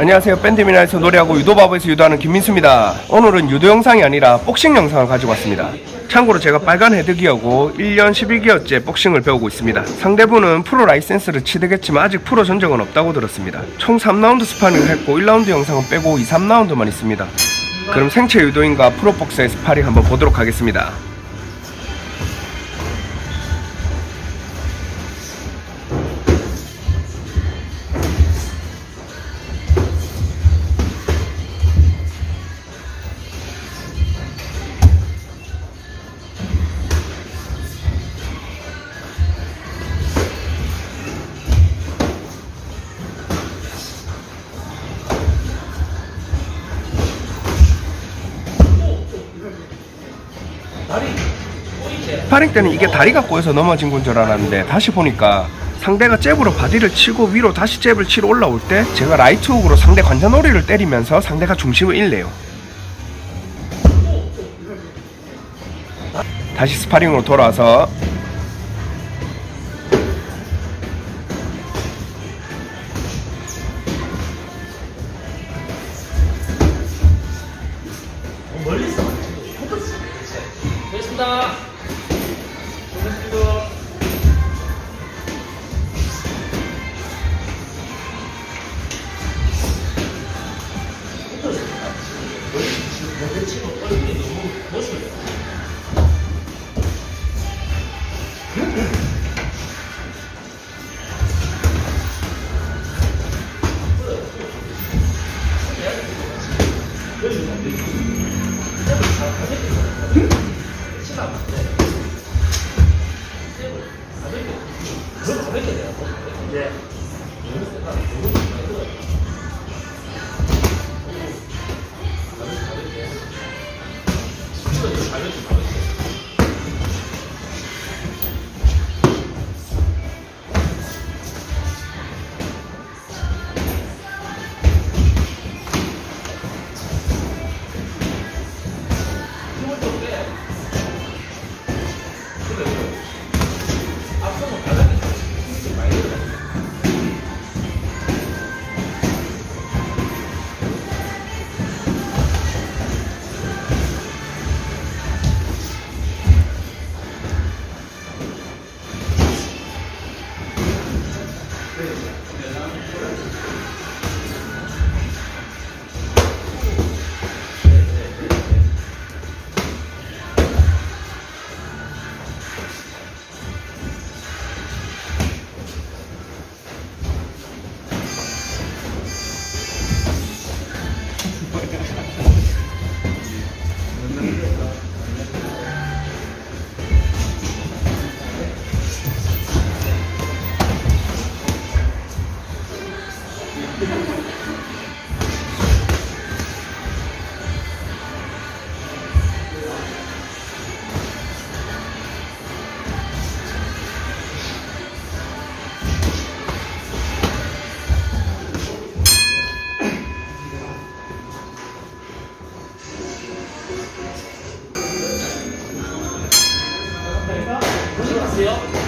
안녕하세요. 밴드미나에서 노래하고 유도바보에서 유도하는 김민수입니다. 오늘은 유도 영상이 아니라 복싱 영상을 가지고 왔습니다. 참고로 제가 빨간 헤드기어고 1년 11개월째 복싱을 배우고 있습니다. 상대분은 프로 라이센스를 취득했지만 아직 프로 전적은 없다고 들었습니다. 총 3라운드 스파링을 했고 1라운드 영상은 빼고 2, 3라운드만 있습니다. 그럼 생체 유도인과 프로 복서의 스파링 한번 보도록 하겠습니다. 스파링 때는 이게 다리가 꼬여서 넘어진 건 줄 알았는데 다시 보니까 상대가 잽으로 바디를 치고 위로 다시 잽을 치러 올라올 때 제가 라이트 훅으로 상대 관자놀이를 때리면서 상대가 중심을 잃네요. 다시 스파링으로 돌아와서 됐습니다. 보시겠어요? 그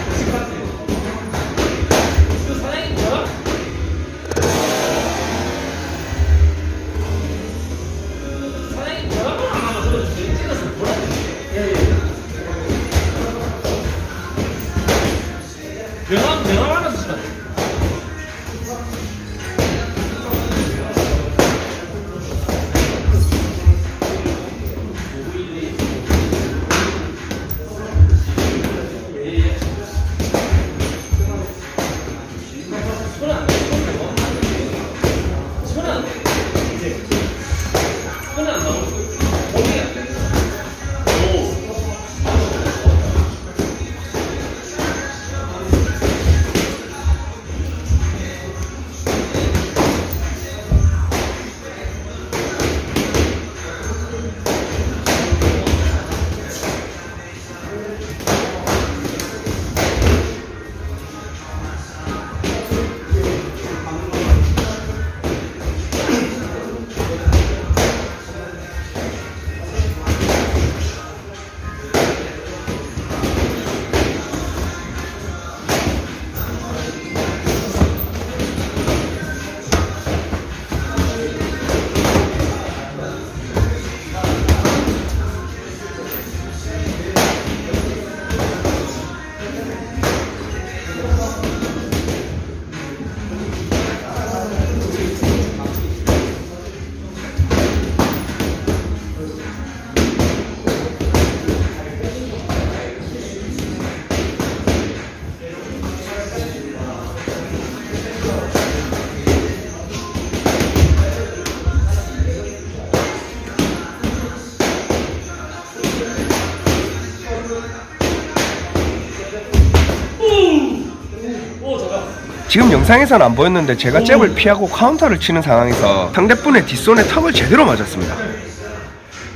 지금 영상에서는 안 보였는데 제가 잽을 피하고 카운터를 치는 상황에서 상대분의 뒷손에 턱을 제대로 맞았습니다.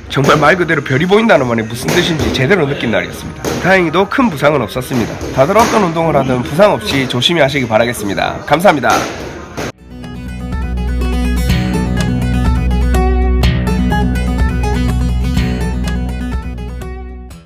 정말 말 그대로 별이 보인다는 말이 무슨 뜻인지 제대로 느낀 날이었습니다. 다행히도 큰 부상은 없었습니다. 다들 어떤 운동을 하든 부상 없이 조심히 하시기 바라겠습니다. 감사합니다.